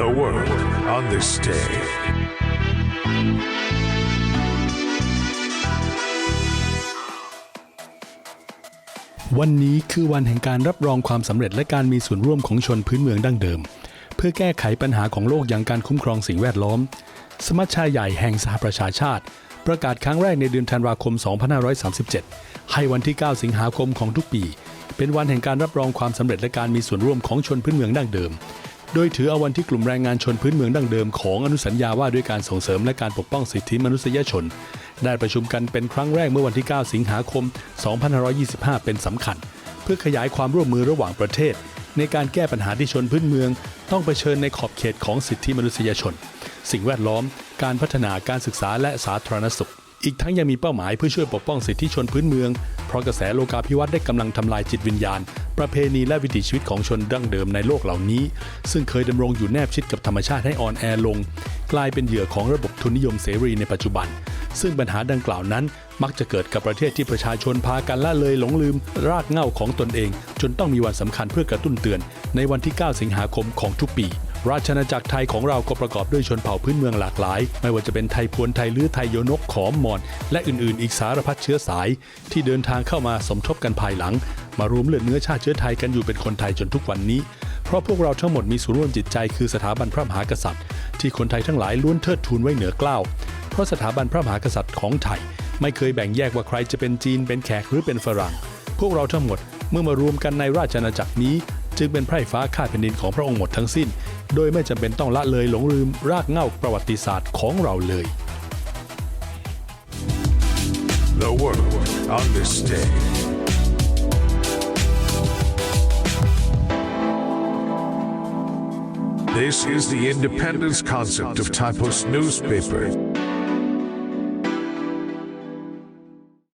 The world on this day. วันนี้คือวันแห่งการรับรองความสำเร็จและการมีส่วนร่วมของชนพื้นเมืองดั้งเดิม เพื่อแก้ไขปัญหาของโลกอย่างการคุ้มครองสิ่งแวดล้อม สมัชชาใหญ่แห่งสหประชาชาติ ประกาศครั้งแรกในเดือนธันวาคม 2537 ให้วันที่ 9 สิงหาคมของทุกปี เป็นวันแห่งการรับรองความสำเร็จและการมีส่วนร่วมของชนพื้นเมืองดั้งเดิม โดยถือเอาวันที่กลุ่มแรงงานชนพื้นเมืองดั้งเดิมของอนุสัญญาว่าด้วยการส่งเสริมและการปกป้องสิทธิมนุษยชน ได้ประชุมกันเป็นครั้งแรกเมื่อวันที่ 9 สิงหาคม 2525 เป็นสำคัญ เพื่อขยายความร่วมมือระหว่างประเทศ ในการแก้ปัญหาที่ชนพื้นเมือง ต้องเผชิญในขอบเขตของสิทธิมนุษยชน สิ่งแวดล้อม การพัฒนาการศึกษาและสาธารณสุข อีกทั้งยังมีเป้าหมายเพื่อช่วยปกป้องสิทธิชนพื้นเมือง เพราะกระแสโลกาภิวัตน์ได้กำลังทำลายจิตวิญญาณ ประเพณีและวิถีชีวิตของชนดั้งเดิมในโลกเหล่านี้ ซึ่งเคยดำรงอยู่แนบชิดกับธรรมชาติให้อ่อนแอลง กลายเป็นเหยื่อของระบบทุนนิยมเสรีในปัจจุบัน ซึ่งปัญหาดังกล่าวนั้น มักจะเกิดกับประเทศที่ประชาชนพากันละเลยหลงลืม รากเหง้าของตนเอง จนต้องมีวันสำคัญเพื่อกระตุ้นเตือน ในวันที่ 9 สิงหาคมของทุกปี ราชอาณาจักรไทยของเราก็ประกอบด้วยชนเผ่าพื้นเมืองหลากหลาย ไม่ว่าจะเป็นไทยพวนไทยลื้อไทยโยนกขอมมอน และอื่นๆ อีกสารพัดเชื้อสาย ที่เดินทางเข้ามาสมทบกันภายหลัง มารวมเลือดเนื้อชาติเชื้อไทยกันอยู่เป็นคนไทยจนทุกวันนี้ เพราะพวกเราทั้งหมดมีส่วนร่วมจิตใจคือสถาบันพระมหากษัตริย์ ที่คนไทยทั้งหลายล้วนเทิดทูนไว้เหนือเกล้าวเพราะสถาบันพระมหากษัตริย์ของไทย ไม่เคยแบ่งแยกว่าใครจะเป็นจีนเป็นแขกหรือเป็นฝรั่ง พวกเราทั้งหมดเมื่อมารวมกันในราชอาณาจักรนี้ จึงเป็นไพร่ฟ้าข้าแผ่นดินของพระองค์หมดทั้งสิ้น โดยไม่จำเป็นต้องละเลยหลงลืมรากเหง้าประวัติศาสตร์ของเราเลย The world on this day. This is the independence concept of Typos newspaper.